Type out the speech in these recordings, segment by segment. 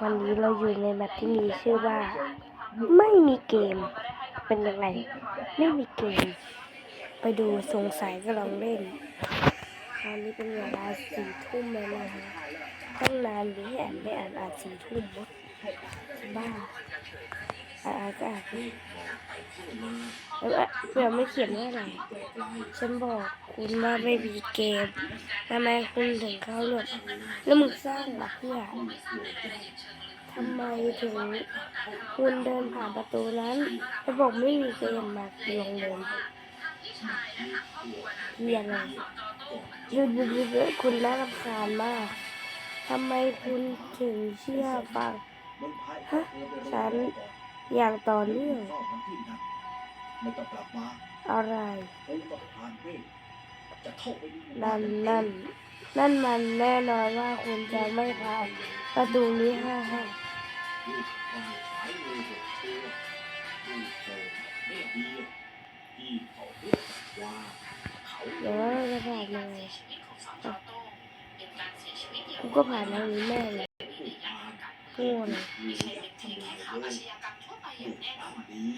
วันนี้เราอยู่ในแมปที่มีชื่อว่า ไม่มีเกม เป็นยังไง ไม่มีเกม ไปดูสงสัยก็ลองเล่น ตอนนี้เป็นเวลาสี่ทุ่มแล้วนะฮะตั้งนานหรือให้อ่นไม่อ่านอ่านสี่ทุ่มวะบ้า อ่านอ่านก็อ่านแล้วอะเผื่อไม่เขียนว่าอะไรฉันบอกคุณว่าไม่มีเกมทำไมคุณถึงเข้าร่วมแล้วมึงสร้างมาเพื่อทำไมถึงคุณเดินผ่านประตูนั้นแล้วบอกไม่มีเกมมาลงเลยเรียนอะไรหยุดหยุดหยุดหยุดคุณน่ารำคาญมากทำไมคุณถึงเชื่อฟังฮะฉัน อย่างต่อเนื่อง ไม่ต้องกลับมาอะไรนั่นนั่นนั่นมันแน่นอนว่าคุณจะไม่ผ่านประตูนี้ห้าห้าดูความสายมือหกตัวดูโผล่แม่เดี๋ยวเราจะผ่านยังไงอะกูก็ผ่านทางนี้แม่เลยโง่เลย นี้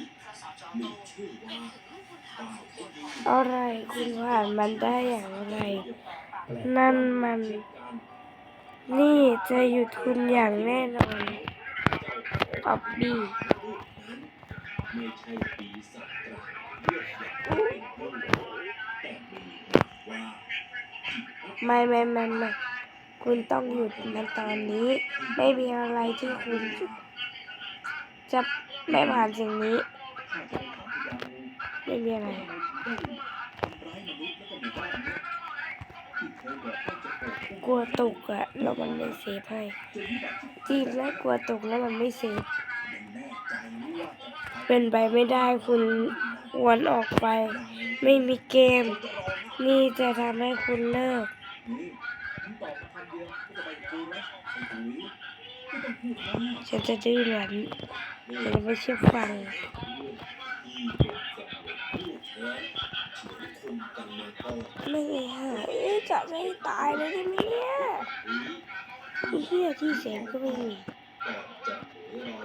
มีชื่อว่าอะไรคุณผ่านมันได้อย่างไร นั่นมัน นี่จะหยุดคุณอย่างแน่นอนป๊อบบี้ไม่ใช่ปีศาจกลางเลือดหยาบเป็นเรื่องแต่มีว่าไม่ไม่ไม่ไม่คุณต้องหยุดมันตอนนี้ ไม่มีอะไรที่คุณ จะไม่ผ่านสิ่งนี้ไม่มีอะไรกลัวตกอะแล้วมันไม่เซฟให้จีบแล้วกลัวตกแล้วมันไม่เซฟเป็นไปไม่ได้คุณวนออกไป ไม่มีเกม นี่จะทำให้คุณเลิก ฉันจะดื้อรั้นฉันจะไม่เชื่อฟังที่เป็นสัตว์ผู้แท้เฉือนคนกันมาก่อนไม่เลยฮะเอ๊ะจะให้ตายเลยได้ไหมเนี่ยไอ้เหี้ยที่เสียงก็ไม่มีเผย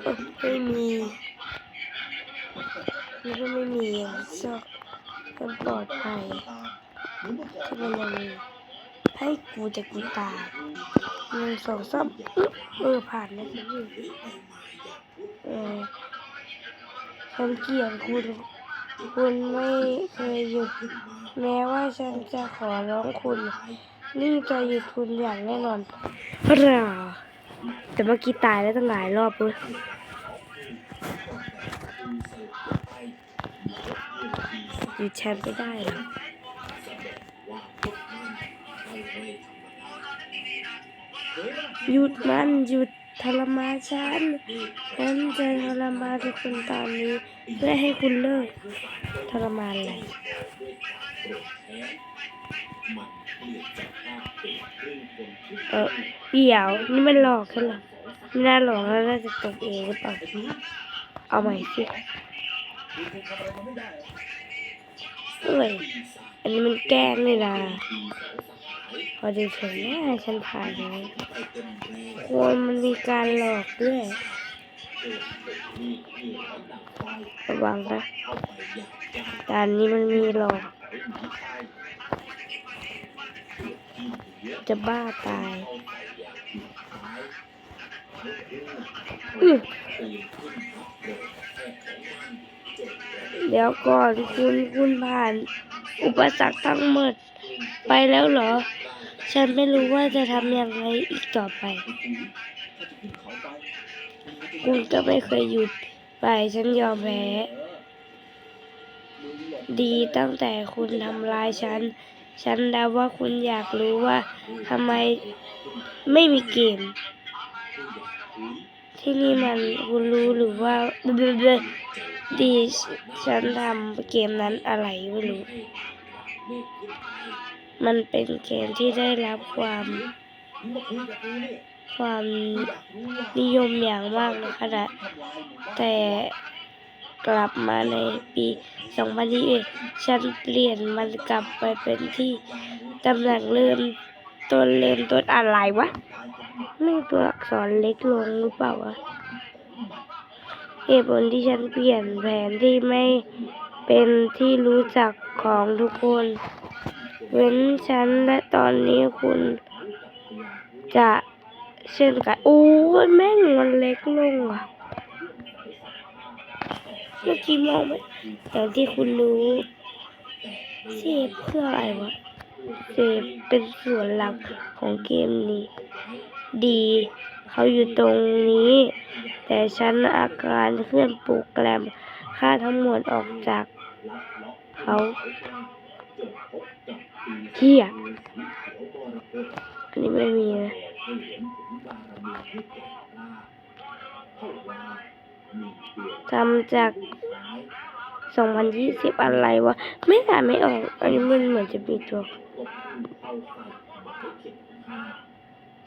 รอยเอ้ยไม่มีมันก็ไม่มีอย่างซอกมันปลอดภัยเหมือนเมื่อก่อนที่มันยังมีให้กูจะกูตาย หนึ่งสองสามเออผ่านแล้วสิเออฉันเกลียดคุณ คุณไม่เคยหยุด แม้ว่าฉันจะขอร้องคุณ นี่จะหยุดคุณอย่างแน่นอนหรอแต่เมื่อกี้ตายแล้วตั้งหลายรอบเลยหยุดฉันไม่ได้ หยุดมันหยุดทรมานฉันฉันจะทรมานทุกคนตอนนี้เพื่อให้คุณเลิกทรมานอะไรเออเดี๋ยวนี่มันหลอกฉันหรอไม่น่าหลอกแล้วน่าจะตกเองหรือเปล่าเอาใหม่สิเอ้ยอันนี้มันแกล้งเลยนะ พอดูเฉยแน่ฉันผ่านเลยควรมันมีการหลอกด้วยระวังนะด่านนี้มันมีหลอก จะบ้าตายอื้อเดี๋ยวก่อนคุณคุณผ่าน อุปสรรคทั้งหมด ไปแล้วเหรอ ฉันไม่รู้ว่าจะทำอย่างไรอีกต่อไป คุณก็ไม่เคยหยุดไปฉันยอมแพ้ ดีตั้งแต่คุณทำร้ายฉัน ฉันเดาว่าคุณอยากรู้ว่าทำไมไม่มีเกม ที่นี่มันคุณรู้หรือว่าดีฉันทำเกมนั้นอะไรไม่รู้ มันเป็นเกมที่ได้รับความความนิยมอย่างมากนขณะแต่กลับมาในปี 2021 ฉันเปลี่ยนมันกลับไปเป็นที่ตำแหน่งเริ่มต้นเริ่มต้นอะไรวะ ไม่ตัวอักษรเล็กลงหรือเปล่าวะเหตุผลที่ฉันเปลี่ยนแผนที่ไม่เป็นที่รู้จักของทุกคน เว้นฉันและตอนนี้คุณจะเช่นกัน โอ้ยแม่งมันเล็กลงอะเมื่อกี้มองไม่อย่างที่คุณรู้เซฟเพื่ออะไรวะเซฟเป็นส่วนหลักของเกมนี้ ดี เขาอยู่ตรงนี้ แต่ฉันอาการเคลื่อนโปรแกรมค่าทั้งหมดออกจากเขา เฮียอันนี้ไม่มีนะทำจาก2020อะไรวะ ไม่อ่านไม่ออก อันนี้มันเหมือนจะมีตัว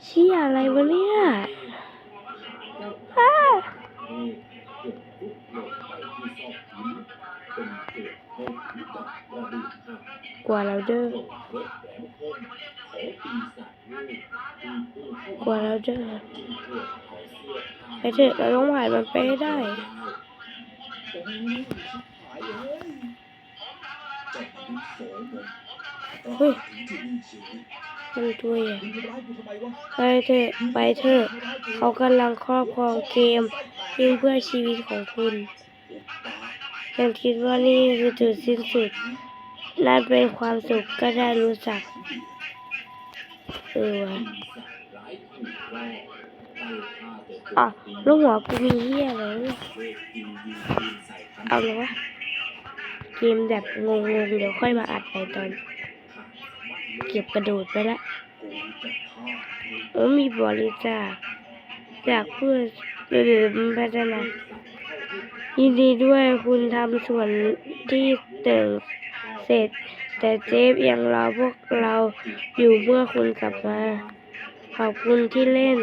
เชี่ยอะไรวะเนี่ยอ้า กว่าเราเด้อกว่าเราเด้อไปเถอะเราต้องผ่านมันไปให้ได้เฮ้ยมันตัวใหญ่ไปเถอะไปเถอะเขากำลังครอบครองเกมยิ่งเพื่อชีวิตของคุณฉันคิดว่านี่คือจุดสิ้นสุด นั่นเป็นความสุขก็ได้รู้จักเออวะอะลูกหัวกูมีเหี้ยเนี่ยเอาเลยวะเกมแบบงงๆเดี๋ยวค่อยมาอัดไปตอน เก็บกระโดดไปละโอ้มีบริจาคจากเพื่อหรือพัฒนายินดีด้วยคุณทำส่วนที่เติม ร็จ แต่เจฟยังรอพวกเราอยู่เมื่อคุณกลับมา ขอบคุณที่เล่น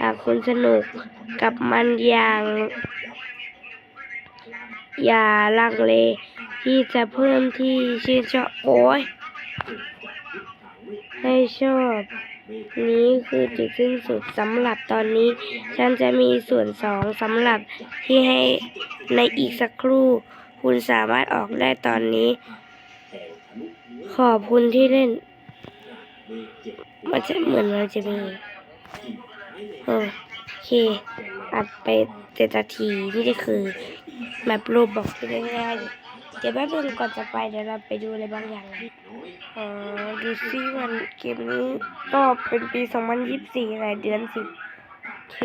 หากคุณสนุกกับมันอย่าง อย่าลังเลที่จะเพิ่มที่ชื่นชอบโอ้ยให้ชอบนี้คือจุดสิ้นสุดสำหรับตอนนี้ ฉันจะมีส่วนสองสำหรับที่ให้ในอีกสักครู่ คุณสามารถออกได้ตอนนี้ ขอบคุณที่เล่น มันจะเหมือนมันจะมีโอเค อัดไปเจ็ดนาทีนี่ก็คือแบบรูปบอกที่ง่ายๆเดี๋ยวแป๊บนึงก่อนจะไปเดี๋ยวเราไปดูอะไรบางอย่างนะเออดูซิวันเกมนี้ก็เป็นปี 2024อะไรเดือน10โอเค